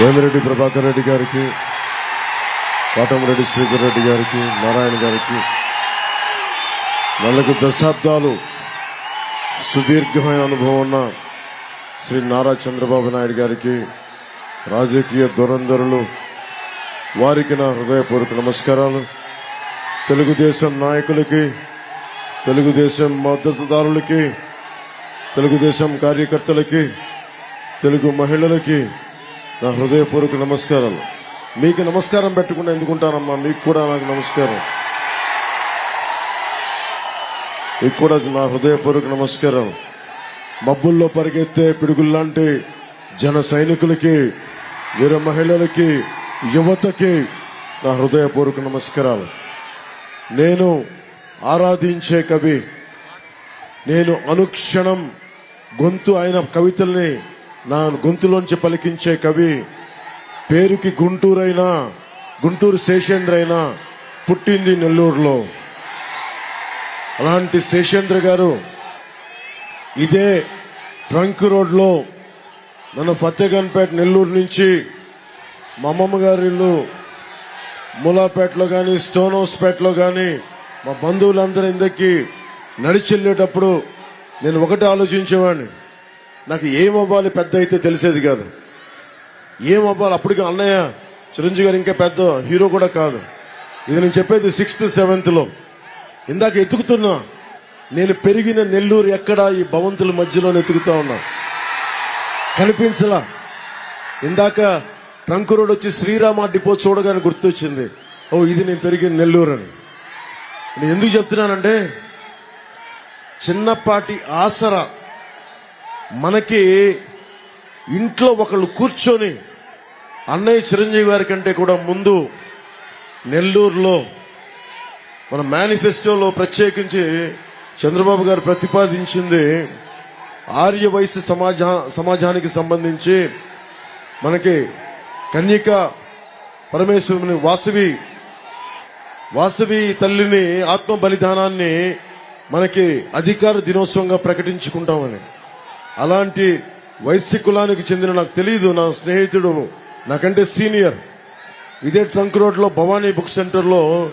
వేమిరెడ్డి ప్రభాకర్ రెడ్డి గారికి కోటమిరెడ్డి శ్రీధర్ రెడ్డి గారికి నారాయణ గారికి నలుగు దశాబ్దాలు సుదీర్ఘమైన అనుభవం ఉన్న శ్రీ నారా చంద్రబాబు నాయుడు గారికి రాజకీయ దురంధరులు వారికి నా హృదయపూర్వక నమస్కారాలు. తెలుగుదేశం నాయకులకి తెలుగుదేశం మద్దతుదారులకి తెలుగుదేశం కార్యకర్తలకి తెలుగు మహిళలకి నా హృదయపూర్వక నమస్కారాలు. మీకు నమస్కారం పెట్టుకుని ఎందుకుంటానమ్మా? మీకు కూడా నాకు నమస్కారం. మీకు కూడా నా హృదయపూర్వక నమస్కారం మబ్బుల్లో పరిగెత్తే పిడుగుల్లాంటి జన సైనికులకి వీర మహిళలకి యువతకి నా హృదయపూర్వక నమస్కారాలు. నేను ఆరాధించే కవి. నేను అనుక్షణం గొంతు అయిన కవితల్ని నా గొంతులోంచి పలికించే కవి పేరుకి గుంటూరైనా గుంటూరు శేషేంద్ర అయినా పుట్టింది నెల్లూరులో. అలాంటి శేషేంద్ర గారు ఇదే ట్రంక్ రోడ్లో నన్ను ఫతేగన్పేట నెల్లూరు నుంచి మా అమ్మమ్మ గారి ఇల్లు మూలాపేటలో కానీ స్టోన్ హౌస్పేటలో కానీ మా బంధువులందరూ ఇందకి నడిచెళ్ళేటప్పుడు నేను ఒకటి ఆలోచించేవాడిని. నాకు ఏమవ్వాలి పెద్ద అయితే తెలిసేది కాదు. ఏమవ్వాలి అప్పటికి అన్నయ్య చిరంజీవి గారు ఇంకా పెద్ద హీరో కూడా కాదు. ఇది నేను చెప్పేది సిక్స్త్ సెవెంత్లో. ఇందాక ఎతుకుతున్నా నేను పెరిగిన నెల్లూరు ఎక్కడ ఈ భవంతుల మధ్యలో ఎతుకుతా ఉన్నా. కనిపించలా. ఇందాక ట్రంక్ రోడ్ వచ్చి శ్రీరామ డిపో చూడగానే గుర్తొచ్చింది. ఓ ఇది నేను పెరిగిన నెల్లూరు అని. నేను ఎందుకు చెప్తున్నానంటే చిన్నపాటి ఆసరా మనకి ఇంట్లో ఒకళ్ళు కూర్చొని అన్నయ్య చిరంజీవి గారి కంటే కూడా ముందు నెల్లూరులో మన మేనిఫెస్టోలో ప్రత్యేకించి చంద్రబాబు గారు ప్రతిపాదించింది ఆర్య వయసు సమాజా సమాజానికి సంబంధించి మనకి కన్యక పరమేశ్వరుని వాసవి వాసవి తల్లిని ఆత్మ బలిదానాన్ని మనకి అధికార దినోత్సవంగా ప్రకటించుకుంటామని. అలాంటి వైశ్య కులానికి చెందిన నాకు తెలియదు నా స్నేహితుడు నాకంటే సీనియర్. ఇదే ట్రంక్ రోడ్లో భవానీ బుక్ సెంటర్లో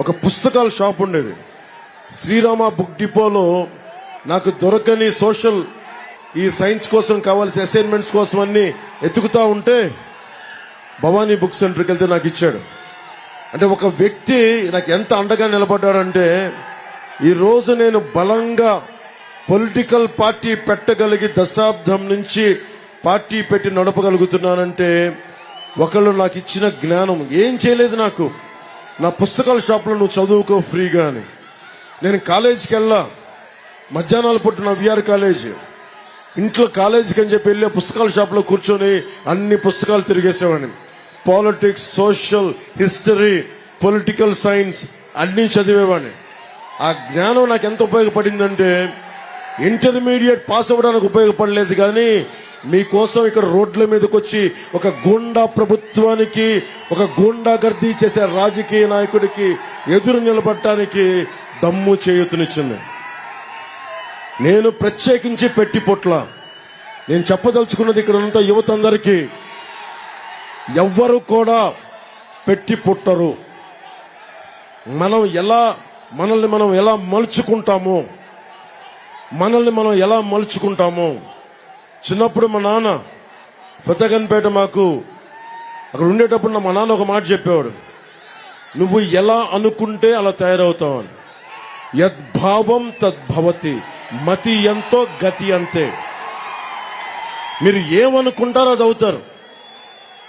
ఒక పుస్తకాల షాప్ ఉండేది. శ్రీరామ బుక్ డిపోలో నాకు దొరకని సోషల్ ఈ సైన్స్ కోసం కావాల్సిన అసైన్మెంట్స్ కోసం అన్ని ఎత్తుకుతా ఉంటే భవానీ బుక్ సెంటర్కి వెళ్తే నాకు ఇచ్చాడు. అంటే ఒక వ్యక్తి నాకు ఎంత అండగా నిలబడ్డాడంటే ఈరోజు నేను బలంగా పొలిటికల్ పార్టీ పెట్టగలిగి దశాబ్దం నుంచి పార్టీ పెట్టి నడపగలుగుతున్నానంటే ఒకళ్ళు నాకు ఇచ్చిన జ్ఞానం. ఏం చేయలేదు నాకు. నా పుస్తకాల షాప్లో నువ్వు చదువుకో ఫ్రీగా అని. నేను కాలేజీకి వెళ్ళా. మధ్యాహ్నాలు పుట్టిన విఆర్ కాలేజ్. ఇంట్లో కాలేజీకి అని చెప్పి వెళ్ళే పుస్తకాల షాప్లో కూర్చొని అన్ని పుస్తకాలు తిరిగేసేవాడిని. Politics social history political science అన్ని చదివేవాడిని. ఆ జ్ఞానం నాకు ఎంత ఉపయోగపడిందంటే ఇంటర్మీడియట్ పాస్ అవ్వడానికి ఉపయోగపడలేదు కానీ మీకోసం ఇక్కడ రోడ్ల మీదకి వచ్చి ఒక గూండా ప్రభుత్వానికి ఒక గూండా గర్దీ చేసే రాజకీయ నాయకుడికి ఎదురు నిలబడటానికి దమ్ము చేయూతనిచ్చింది. నేను ప్రత్యేకించి పెట్టి పొట్ల. నేను చెప్పదలుచుకున్నది ఇక్కడ ఉన్న యువత అందరికీ ఎవ్వరు కూడా పెట్టి పుట్టరు. మనం ఎలా మనల్ని మనం ఎలా మలుచుకుంటామో మనల్ని మనం ఎలా మలుచుకుంటామో. చిన్నప్పుడు మా నాన్న ఫతగన్పేట మాకు అక్కడ ఉండేటప్పుడు మా నాన్న ఒక మాట చెప్పేవాడు. నువ్వు ఎలా అనుకుంటే అలా తయారవుతావు అని. యద్భావం తద్భవతి మతి ఎంతో గతి అంతే. మీరు ఏమనుకుంటారో అది అవుతారు.